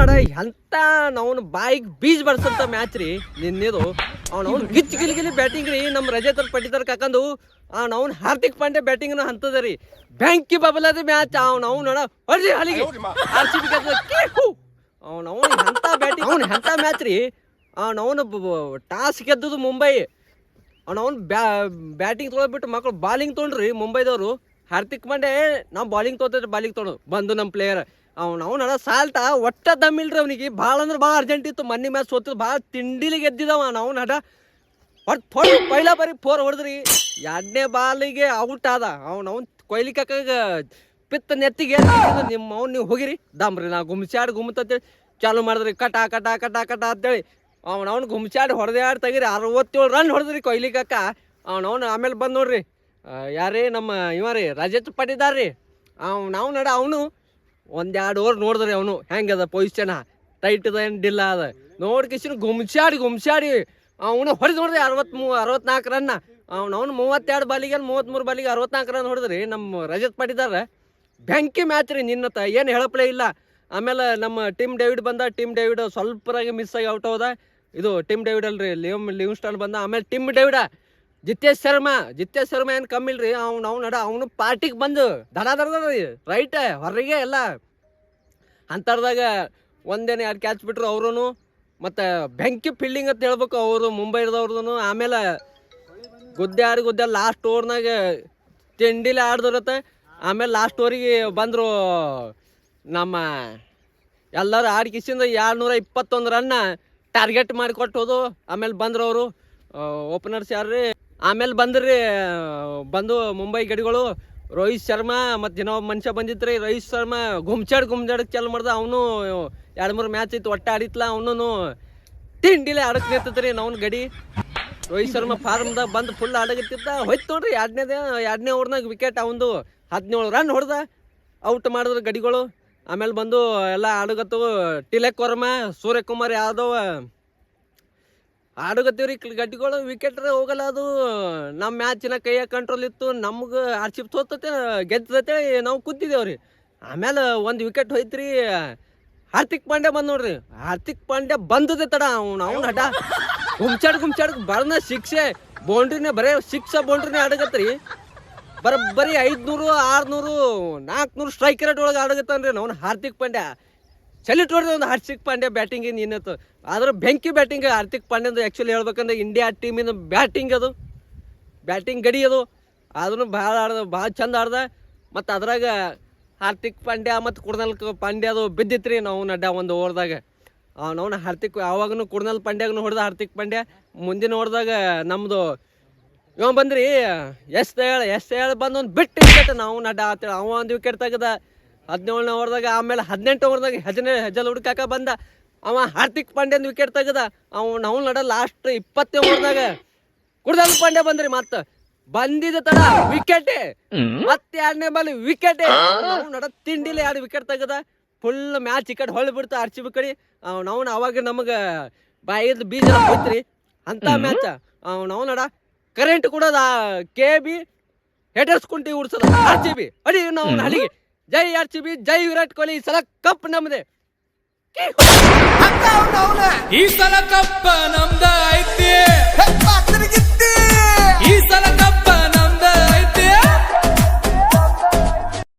ನಡ ಎಂತ ನಾವು ಬಾಯಿಗೆ ಬೀಜ್ ಬರ್ಸಂತ ಮ್ಯಾಚ್ ರೀ. ನಿನ್ನೆದು ಅವ್ನು ಅವ್ನು ಗಿಚ್ ಗಿಲಿ ಗಿಲಿ ಬ್ಯಾಟಿಂಗ್ ರೀ. ನಮ್ಮ ರಜೆ ತರ ಪಟ್ಟಿದಾರ ಕಾಕಂದು ಅವ್ನ ಅವ್ನ ಹಾರ್ದಿಕ್ ಪಾಂಡೆ ಬ್ಯಾಟಿಂಗ್ನ ಹಂತದ ರೀ. ಬ್ಯಾಂಕಿ ಬಬಲದ ಮ್ಯಾಚ್ ಅವ್ನು ಅವ್ನು ನಡ ಹೊಡ್ರಿ ಹಲಿಗೆ ಆರ್ ಸಿ ಬಿ ಅವ್ನು ಅವ್ನು ಎಂತ ಬ್ಯಾಟಿಂಗ್ ಅವ್ನು ಎಂತ ಮ್ಯಾಚ್ ರೀ. ಅವ್ನು ಅವನು ಟಾಸ್ ಗೆದ್ದದು ಮುಂಬೈ. ಅವ್ನು ಅವ್ನು ಬ್ಯಾ ಬ್ಯಾಟಿಂಗ್ ತೊಗೊಳ್ಬಿಟ್ಟು ಮಕ್ಕಳು ಬಾಲಿಂಗ್ ತೊಗೊಂಡ್ರಿ ಮುಂಬೈದವರು. ಹಾರ್ದಿಕ್ ಪಾಂಡೆ ನಾವು ಬಾಲಿಂಗ್ ತೊಗೊತಿದ್ರೆ ಬಾಲಿಂಗ್ ತೊಗೊಂಡು ಬಂದು ನಮ್ಮ ಪ್ಲೇಯರ್ ಅವ್ನು ಅವನಡ ಸಾಲ್ಟ ಒಟ್ಟ ದಮ್ಮಿಲ್ರಿ ಅವನಿಗೆ. ಭಾಳ ಅಂದ್ರೆ ಭಾಳ ಅರ್ಜೆಂಟ್ ಇತ್ತು. ಮೊನ್ನೆ ಮ್ಯಾಚ್ ಸೋತಿದ್ ಭಾಳ ತಿಂಡಿಲಿ ಗೆದ್ದಿದವ ಅವ್ನು ಹಠ ಒಟ್ಟು ಥೋಡಿ ಪೈಲ ಬರೀ ಫೋರ್ ಹೊಡೆದ್ರಿ. ಎರಡನೇ ಬಾಲಿಗೆ ಔಟ್ ಆದ. ಅವ್ನು ಅವ್ನು ಕೊಯ್ಲಿ ಪಿತ್ತ ನೆತ್ತಿಗೆ ನಿಮ್ಮ ಅವ್ನು, ನೀವು ಹೋಗಿರಿ. ದಮ್ರಿ ನಾ ಗುಮ್ಸ್ಯಾಡ್ ಗುಮ್ತಂತೇಳಿ ಚಾಲು ಮಾಡಿದ್ರಿ. ಕಟ ಕಟ ಕಟ ಕಟ ಅಂತೇಳಿ. ಅವ್ನು ಅವ್ನು ಗುಮ್ಸ್ಯಾಡ್ ಹೊಡೆದಾಡ್ ತೆಗಿರಿ. ಅರವತ್ತೇಳು ರನ್ ಹೊಡೆದ್ರಿ ಕೊಯ್ಲಿ ಕಾಕ ಅವ್ನು ಅವ್ನು ಆಮೇಲೆ ಬಂದು ನೋಡ್ರಿ. ಯಾರೇ ನಮ್ಮ ಇವ ರೀ, ರಜತ್ ಪಟ್ಟಿದಾರ್ರಿ ಅವ್ನು ನಾವು ನಡ, ಅವನು ಒಂದೆರಡು ಓವರ್ ನೋಡಿದ್ರಿ ಅವನು ಹೆಂಗದ ಪೊಸಿಷನ್ ಟೈಟ್ ಅದ ಏನು ಡಿಲ್ಲ ಅದ ನೋಡ್ಕಿಸಿನ ಗುಮ್ಸಾಡಿ ಗುಮ್ಸಾಡಿ ಅವನು ಹೊಡೆದು ನೋಡಿದ್ರಿ ಅರವತ್ಮೂ, ಅರವತ್ನಾಲ್ಕು ರನ್ನ ಅವ್ನು ಅವ್ನು ಮೂವತ್ತೆರಡು ಬಾಲಿಗೆ ಮೂವತ್ತ್ಮೂರು ಬಾಲಿಗೆ ಅರವತ್ನಾಲ್ಕು ರನ್ ಹೊಡೆದ್ರಿ ನಮ್ಮ ರಜತ್ ಪಾಟಿದಾರ ಬ್ಯಾಂಕಿ ಮ್ಯಾಚ್ ರೀ ನಿನ್ನತ್ತ ಏನು ಹೇಳಪ್ಲೇ ಇಲ್ಲ. ಆಮೇಲೆ ನಮ್ಮ ಟೀಮ್ ಡೇವಿಡ್ ಬಂದ ಟೀಮ್ ಡೇವಿಡ್ ಸ್ವಲ್ಪರಾಗಿ ಮಿಸ್ ಆಗಿ ಔಟ್ ಹೋದ. ಇದು ಟೀಮ್ ಡೇವಿಡ್ ಅಲ್ರಿ ಲಿವ್ ಲಿವ್ ಸ್ಟಾಲ್ ಬಂದ. ಆಮೇಲೆ ಟೀಮ್ ಡೇವಿಡ ಜಿತೇಶ್ ಶರ್ಮಾ ಜಿತೇಶ್ ಶರ್ಮಾ ಏನು ಕಮ್ಮಿ ಇಲ್ರಿ ಅವ್ನು ಅವ್ನು ನಡ ಅವನು ಪಾರ್ಟಿಗೆ ಬಂದು ದಡ ದಡ ರೈಟ್ ಹೊರಗೆ ಎಲ್ಲ. ಅಂಥರ್ದಾಗ ಒಂದೇನು ಎರಡು ಕ್ಯಾಚ್ ಬಿಟ್ರು ಅವ್ರೂ ಮತ್ತು ಬೆಂಕಿ ಫೀಲ್ಡಿಂಗ್ ಅಂತ ಹೇಳ್ಬೇಕು ಅವರು ಮುಂಬೈದವ್ರದ್ದು ಆಮೇಲೆ ಗುದ್ದೆ ಆಡಿ ಗುದ್ದೆ ಲಾಸ್ಟ್ ಓವರ್ನಾಗ ತಿಂಡಿಲಿ ಆಡ್ದಿರತ್ತೆ. ಆಮೇಲೆ ಲಾಸ್ಟ್ ಓವರಿಗೆ ಬಂದರು ನಮ್ಮ ಎಲ್ಲರೂ ಆಡಿ ಕಿಸಿಂದ ಎರಡ್ನೂರ ಇಪ್ಪತ್ತೊಂದು ರನ್ನ ಟಾರ್ಗೆಟ್ ಮಾಡಿ ಕೊಟ್ಟೋದು. ಆಮೇಲೆ ಬಂದರು ಅವರು. ಓಪನರ್ಸ್ ಯಾರ್ರಿ? ಆಮೇಲೆ ಬಂದ್ರಿ, ಬಂದು ಮುಂಬೈ ಗಡಿಗಳು, ರೋಹಿತ್ ಶರ್ಮಾ ಮತ್ತು ಇನ್ನೊಬ್ಬ ಮನುಷ್ಯ ಬಂದಿತ್ತು ರೋಹಿತ್ ಶರ್ಮಾ ಗುಮ್ಚಾಡ್ ಗುಮ್ಚಾಡಕ್ಕೆ ಚಾಲು ಮಾಡ್ದ, ಅವನು ಎರಡು ಮೂರು ಮ್ಯಾಚ್ ಇತ್ತು, ಒಟ್ಟ ಆಡಿತ್ಲ ಅವನು ತಿಂಡಿಲೆ ಆಡಕ್ಕೆ ನಿಂತತ್ರಿ ನಾವು ಗಡಿ. ರೋಹಿತ್ ಶರ್ಮಾ ಫಾರ್ಮ್ದಾಗ ಬಂದು ಫುಲ್ ಆಡಗತ್ತಿದ್ದ ಹೋಯ್ತು ನೋಡ್ರಿ ಎರಡನೇದೇ ಎರಡನೇ ಓವರ್ನಾಗ ವಿಕೆಟ್ ಅವನು ಹದಿನೇಳು ರನ್ ಹೊಡೆದ ಔಟ್ ಮಾಡಿದ್ರು ಗಡಿಗಳು. ಆಮೇಲೆ ಬಂದು ಎಲ್ಲ ಆಡುಗತ್ತು ಟಿಲೆಕ್ ವರ್ಮ, ಸೂರ್ಯಕುಮಾರ್ ಯಾದವ್ ಆಡುಗತ್ತೀವ್ರಿ ಗಡ್ಡಿಗಳು ವಿಕೆಟ್ ಹೋಗಲ್ಲ ಅದು. ನಮ್ಮ ಮ್ಯಾಚಿನ ಕೈಯಾಗ ಕಂಟ್ರೋಲ್ ಇತ್ತು, ನಮ್ಗೆ ಆರ್ ತೋತತೆ ಸೋತತೆ, ಗೆದ್ದತೆ, ನಾವು ಕೂತಿದ್ದೇವ್ರಿ ಆಮೇಲೆ ಒಂದು ವಿಕೆಟ್ ಹೋಯ್ತ್ರಿ, ಹಾರ್ದಿಕ್ ಪಾಂಡ್ಯ ಬಂದ್ ನೋಡ್ರಿ. ಹಾರ್ದಿಕ್ ಪಾಂಡ್ಯ ಬಂದದೆ ತಡ ಅವ್ನು ಅವ್ನು ಹಠ. ಗುಮ್ಚಾಡ್ ಗುಮ್ಚಾಡ್, ಬರ್ನ ಶಿಕ್ಷೆ, ಬೌಂಡ್ರಿನೇ, ಬರೇ ಶಿಕ್ಷೆ ಬೌಂಡ್ರಿನೇ ಆಡಗತ್ರಿ. ಬರೀ ಐದ್ನೂರು, ಆರ್ನೂರು ನಾಲ್ಕುನೂರು ಸ್ಟ್ರೈಕ್ ರೇಟ್ ಒಳಗೆ ಆಡಗತ್ತಾನ್ರಿ ಅವ್ನು ಹಾರ್ದಿಕ್ ಪಾಂಡ್ಯ. ಸೆಲೆಕ್ಟ್ ಹೊಡೆದ ಒಂದು ಹರ್ಷಿಕ್ ಪಾಂಡ್ಯ ಬ್ಯಾಟಿಂಗ್ ಇನ್ನತ್ತು? ಆದ್ರೆ ಬೆಂಕಿ ಬ್ಯಾಟಿಂಗ್ ಹಾರ್ದಿಕ್ ಪಾಂಡ್ಯಂದು ಆ್ಯಕ್ಚುಲಿ ಹೇಳ್ಬೇಕಂದ್ರೆ ಇಂಡಿಯಾ ಟೀಮಿನ ಬ್ಯಾಟಿಂಗ್ ಅದು. ಬ್ಯಾಟಿಂಗ್ ಗಡಿ ಅದು. ಆದ್ರೂ ಭಾಳ ಆಡ್ದ, ಭಾಳ ಚಂದ ಆಡ್ದ. ಮತ್ತು ಅದ್ರಾಗ ಹಾರ್ದಿಕ್ ಪಾಂಡ್ಯ ಮತ್ತು ಕುಡ್ನಲ್ಕ ಪಾಂಡ್ಯ ಅದು ಬಿದ್ದಿತ್ರಿ ನಾವು ನಡ್ಡ ಒಂದು ಓವರ್ದಾಗ. ನಾವು ಹಾರ್ದಿಕ್ ಯಾವಾಗೂ ಕುಡ್ನಲ್ ಪಾಂಡ್ಯಾಗನು ಹೊಡೆದ ಹಾರ್ದಿಕ್ ಪಾಂಡ್ಯ ಮುಂದಿನ ಓವರ್ದಾಗ ನಮ್ಮದು ಇವ ಬಂದ್ರಿ ಎಸ್ ಹೇಳ ಎಸ್ ಹೇಳ ಬಂದು ಒಂದು ಬಿಟ್ಟು ವಿಕೆಟ್ ನಾವು ನಡ್ಡ ಅಂತೇಳಿ ಅವ ಒಂದು ವಿಕೆಟ್ ತೆಗ್ದ ಹದಿನೇಳನೇ ಓವರ್ದಾಗ ಆಮೇಲೆ ಹದಿನೆಂಟು ಓವರ್ದಾಗ ಹೆಜನೆ ಹೆಜ್ಜಲ್ ಹುಡುಕಾಕ ಬಂದ. ಅವ ಹಾರ್ದಿಕ್ ಪಾಂಡೆನ್ ವಿಕೆಟ್ ತೆಗದ. ಅವ ನಾವು ನಡ ಲಾಸ್ಟ್ ಇಪ್ಪತ್ತನೇ ಓವರ್ದಾಗ ಕುಡ್ದಲ್ ಪಾಂಡ್ಯ ಬಂದ್ರಿ ಮತ್ತ. ಬಂದಿದ ತಡ ವಿಕೆಟ್ ಮತ್ತೆ ಎರಡನೇ ಬಾಲ್ ವಿಕೆಟ್ ನಾವು ನಡ ತಿಂಡಿಲ್ಲ ಎರಡು ವಿಕೆಟ್ ತೆಗದ. ಫುಲ್ ಮ್ಯಾಚ್ ಈ ಕಡೆ ಹೊಳ್ಳಿ ಬಿಡ್ತಾ ಆರ್ಚಿ ಕಡೆ. ಅವ್ನು ಅವ್ನು ಅವಾಗ ನಮಗೆ ಬಾಯಿದ್ ಬೀಜ ಹೋಯ್ತ್ರಿ ಅಂತ ಮ್ಯಾಚ್ ಅವ್ನು ಅವ್ನು ನಡ ಕರೆಂಟ್ ಕೂಡ ಕೆ ಬಿ ಹೆಡರ್ಸ್ ಕುಂಟಿ ಉಡ್ಸದ ಆರ್ ಬಿ ಅಡಿ ನಾವು ಹಳಿಗೆ ಜೈ ಆರ್ ಸಿ ಬಿ ಜೈ ವಿರಾಟ್ ಕೊಹ್ಲಿ ಈ ಸಲ ಕಪ್ ನಮ್ದೆ. ಈ ಸಲ ಕಪ್ಪ ನಮ್ದ ಐತಿ